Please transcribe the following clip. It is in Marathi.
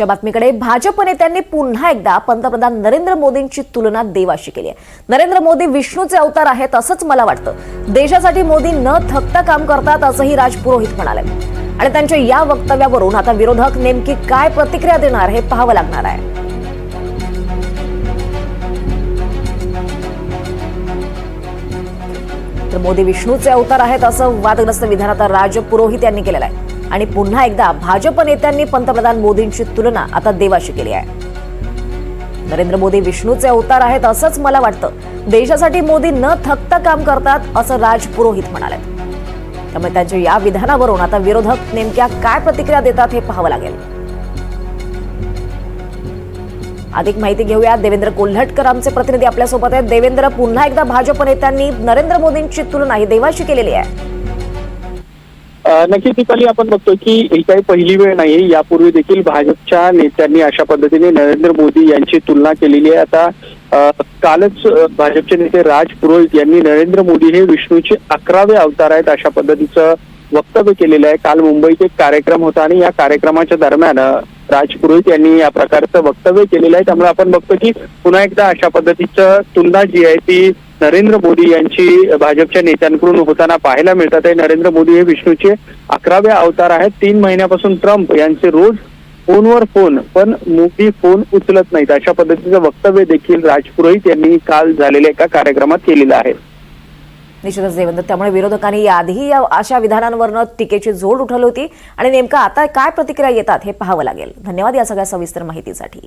बातमीकडे भाजप नेत्यांनी पुन्हा एकदा पंतप्रधान नरेंद्र मोदींची तुलना देवाशी केली आहे. नरेंद्र मोदी विष्णूचे अवतार आहेत असंच मला वाटतं. देशासाठी मोदी न थकता काम करतात असंही राज पुरोहित म्हणाले. आणि त्यांच्या या वक्तव्यावरून आता विरोधक नेमकी काय प्रतिक्रिया देणार हे पाहावं लागणार आहे. तर मोदी विष्णूचे अवतार आहेत असं वादग्रस्त विधान आता राज पुरोहित यांनी केलेलं आहे. आणि पुन्हा एकदा भाजप नेत्यांनी पंतप्रधान मोदींची तुलना आता देवाशी केली आहे. नरेंद्र मोदी विष्णूचे अवतार आहेत असंच मला वाटतं. देशासाठी मोदी न थकता काम करतात असं राज पुरोहित म्हणाले. त्यामुळे त्यांच्या या विधानावरून आता विरोधक नेमक्या काय प्रतिक्रिया देतात हे पाहावं लागेल. अधिक माहिती घेऊया देवेंद्र कोल्हटकर आमचे प्रतिनिधी आपल्यासोबत आहेत. देवेंद्र पुन्हा एकदा भाजप नेत्यांनी नरेंद्र मोदींची तुलना ही देवाशी केलेली आहे. नक्कीच दीपाली आपण बघतो की ही काही पहिली वेळ नाही यापूर्वी देखील भाजपच्या नेत्यांनी अशा पद्धतीने नरेंद्र मोदी यांची तुलना केलेली आहे. आता कालच भाजपचे नेते राज पुरोहित यांनी नरेंद्र मोदी हे विष्णूचे अकरावे अवतार आहेत अशा पद्धतीचं वक्तव्य केलेलं आहे. काल मुंबईत एक कार्यक्रम होता आणि या कार्यक्रमाच्या दरम्यान राज पुरोहित यांनी या प्रकारचं वक्तव्य केलेलं आहे. त्यामुळे आपण बघतो की पुन्हा एकदा अशा पद्धतीचं तुलना जी आहे ती नरेंद्र मोदी यांची भाजपच्या नेत्यांकडून होताना पाहायला मिळतात आहे. नरेंद्र मोदी हे विष्णूचे अकरावे अवतार आहेत. तीन महिन्यापासून ट्रम्प यांचे रोज फोनवर फोन पण मोदी फोन उचलत नाहीत. अशा पद्धतीचं वक्तव्य देखील राजपुरोहित यांनी काल झालेल्या एका कार्यक्रमात केलेलं आहे. निश्चितच देवेंद्र. त्यामुळे विरोधकांनी याआधीही या अशा विधानांवरनं टीकेची झोड उठवली होती. आणि नेमकं आता काय प्रतिक्रिया येतात हे पाहावं लागेल. धन्यवाद या सगळ्या सविस्तर माहितीसाठी.